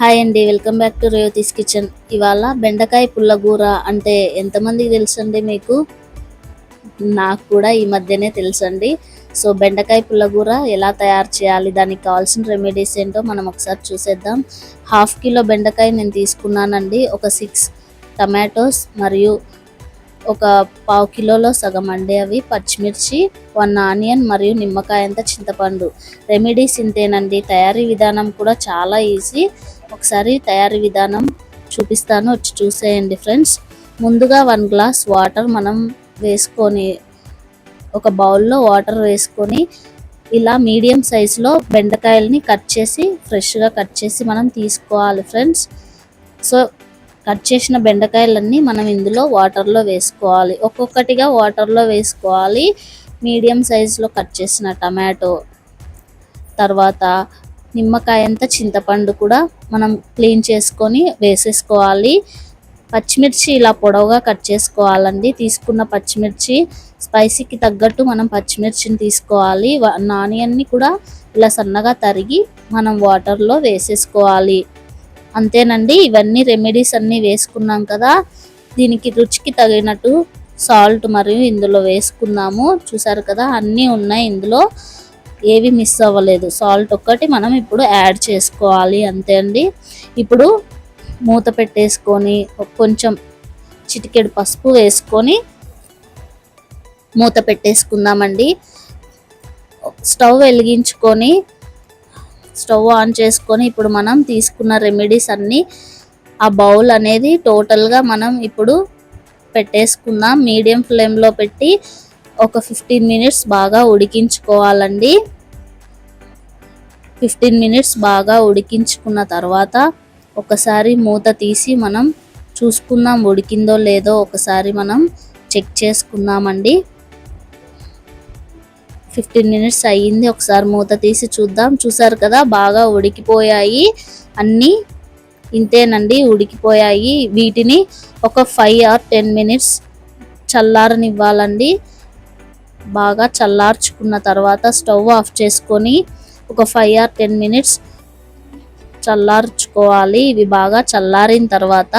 Hi అండి welcome back to Revathi's kitchen. ఇవాళ బెండకాయ పుల్లగూర అంటే ఎంతమందికి తెలుసండి మీకు? నాకు కూడా ఈ మధ్యనే తెలుసండి. సో బెండకాయ పుల్లగూర ఎలా తయారు చేయాలి దానికి కావాల్సిన రెమెడీస్ ఏంటో మనం ఒకసారి చూసేద్దాం. హాఫ్ కిలో బెండకాయ నేను తీసుకున్నానండి. ఒక సిక్స్ టమాటోస్ మరియు ఒక పావు కిలోలో సగం అండి అవి పచ్చిమిర్చి వన్ ఆనియన్ మరియు నిమ్మకాయ అంత చింతపండు. రెమెడీస్ ఇంతేనండి. తయారీ విధానం కూడా చాలా ఈజీ. ఒకసారి తయారీ విధానం చూపిస్తాను వచ్చి చూసేయండి ఫ్రెండ్స్. ముందుగా వన్ గ్లాస్ వాటర్ మనం వేసుకొని ఒక బౌల్లో వాటర్ వేసుకొని ఇలా మీడియం సైజులో బెండకాయలని కట్ చేసి ఫ్రెష్గా కట్ చేసి మనం తీసుకోవాలి ఫ్రెండ్స్. సో కట్ చేసిన బెండకాయలన్నీ మనం ఇందులో వాటర్లో వేసుకోవాలి. ఒక్కొక్కటిగా వాటర్లో వేసుకోవాలి. మీడియం సైజులో కట్ చేసిన టమాటో తర్వాత నిమ్మకాయ అంత చింతపండు కూడా మనం క్లీన్ చేసుకొని వేసేసుకోవాలి. పచ్చిమిర్చి ఇలా పొడవుగా కట్ చేసుకోవాలండి. తీసుకున్న పచ్చిమిర్చి స్పైసీకి తగ్గట్టు మనం పచ్చిమిర్చిని తీసుకోవాలి. ఆనియన్ని కూడా ఇలా సన్నగా తరిగి మనం వాటర్లో వేసేసుకోవాలి. అంతేనండి ఇవన్నీ రెమెడీస్ అన్నీ వేసుకున్నాం కదా. దీనికి రుచికి తగినట్టు సాల్ట్ మరియు ఇందులో వేసుకున్నాము. చూసారు కదా అన్నీ ఉన్నాయి ఇందులో. ఏవి మిస్ అవ్వలేదు. సాల్ట్ ఒక్కటి మనం ఇప్పుడు యాడ్ చేసుకోవాలి అంతే అండి. ఇప్పుడు మూత పెట్టేసుకొని కొంచెం చిటికెడు పసుపు వేసుకొని మూత పెట్టేసుకుందామండి. స్టవ్ వెలిగించుకొని స్టవ్ ఆన్ చేసుకొని ఇప్పుడు మనం తీసుకున్న రెమెడీస్ అన్నీ ఆ బౌల్ అనేది టోటల్గా మనం ఇప్పుడు పెట్టేసుకుందాం. మీడియం ఫ్లేమ్లో పెట్టి ఒక ఫిఫ్టీన్ మినిట్స్ బాగా ఉడికించుకోవాలండి. ఫిఫ్టీన్ మినిట్స్ బాగా ఉడికించుకున్న తర్వాత ఒకసారి మూత తీసి మనం చూసుకుందాం ఉడికిందో లేదో ఒకసారి మనం చెక్ చేసుకుందామండి. ఫిఫ్టీన్ మినిట్స్ అయ్యింది ఒకసారి మూత తీసి చూద్దాం. చూసారు కదా బాగా ఉడికిపోయాయి. అన్నీ ఇంతేనండి ఉడికిపోయాయి. వీటిని ఒక ఫైవ్ ఆర్ టెన్ మినిట్స్ చల్లారనివ్వాలండి. బాగా చల్లార్చుకున్న తర్వాత స్టవ్ ఆఫ్ చేసుకొని ఒక ఫైవ్ ఆర్ టెన్ మినిట్స్ చల్లార్చుకోవాలి. ఇవి బాగా చల్లారిన తర్వాత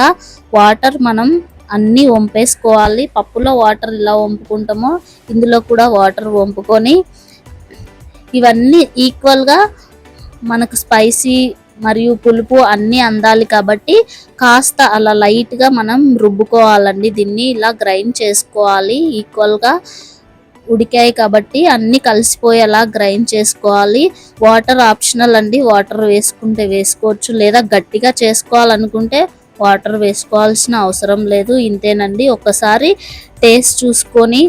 వాటర్ మనం అన్నీ వంపేసుకోవాలి. పప్పులో వాటర్ ఇలా వంపుకుంటామో ఇందులో కూడా వాటర్ వంపుకొని ఇవన్నీ ఈక్వల్గా మనకు స్పైసీ మరియు పులుపు అన్నీ అందాలి కాబట్టి కాస్త అలా లైట్గా మనం రుబ్బుకోవాలండి. దీన్ని ఇలా గ్రైండ్ చేసుకోవాలి. ఈక్వల్గా ఉడికాయి కాబట్టి అన్నీ కలిసిపోయేలా గ్రైండ్ చేసుకోవాలి. వాటర్ ఆప్షనల్ అండి. వాటర్ వేసుకుంటే వేసుకోవచ్చు. లేదా గట్టిగా చేసుకోవాలనుకుంటే వాటర్ వేసుకోవాల్సిన అవసరం లేదు. ఇంతేనండి. ఒకసారి టేస్ట్ చూసుకొని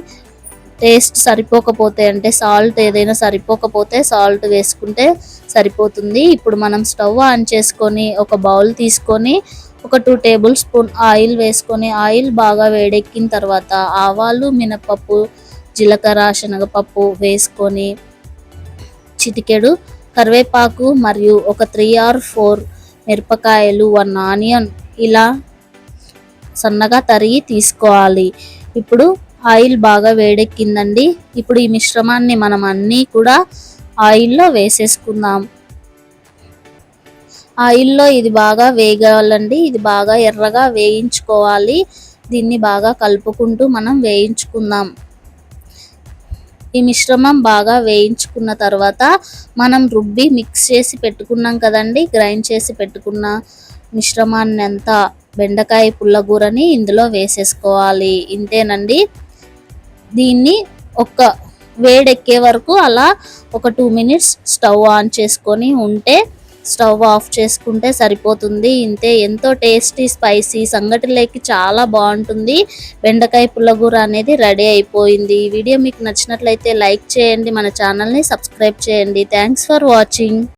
టేస్ట్ సరిపోకపోతే అంటే సాల్ట్ ఏదైనా సరిపోకపోతే సాల్ట్ వేసుకుంటే సరిపోతుంది. ఇప్పుడు మనం స్టవ్ ఆన్ చేసుకొని ఒక బౌల్ తీసుకొని ఒక టూ టేబుల్ స్పూన్ ఆయిల్ వేసుకొని ఆయిల్ బాగా వేడెక్కిన తర్వాత ఆవాలు మినపప్పు జీలకర్ర శనగపప్పు వేసుకొని చిటికెడు కరివేపాకు మరియు ఒక త్రీ ఆర్ ఫోర్ మిరపకాయలు వన్ ఆనియన్ ఇలా సన్నగా తరిగి తీసుకోవాలి. ఇప్పుడు ఆయిల్ బాగా వేడెక్కిందండి. ఇప్పుడు ఈ మిశ్రమాన్ని మనం అన్నీ కూడా ఆయిల్లో వేసేసుకుందాం. ఆయిల్లో ఇది బాగా వేగాలండి. ఇది బాగా ఎర్రగా వేయించుకోవాలి. దీన్ని బాగా కలుపుకుంటూ మనం వేయించుకుందాం. ఈ మిశ్రమం బాగా వేయించుకున్న తర్వాత మనం రుబ్బి మిక్స్ చేసి పెట్టుకున్నాం కదండి గ్రైండ్ చేసి పెట్టుకున్న మిశ్రమాన్ని అంతా బెండకాయ పుల్లగూరని ఇందులో వేసేసుకోవాలి. ఇంతేనండి. దీన్ని ఒక వేడెక్కే వరకు అలా ఒక టూ మినిట్స్ స్టవ్ ఆన్ చేసుకొని ఉంటే స్టవ్ ఆఫ్ చేసుకుంటే సరిపోతుంది. ఇంతే ఎంతో టేస్టీ స్పైసీ సంగటిలోకి చాలా బాగుంటుంది. బెండకాయ పుల్లగూర అనేది రెడీ అయిపోయింది. ఈ వీడియో మీకు నచ్చినట్లయితే లైక్ చేయండి మన ఛానల్ని సబ్స్క్రైబ్ చేయండి. Thanks for watching.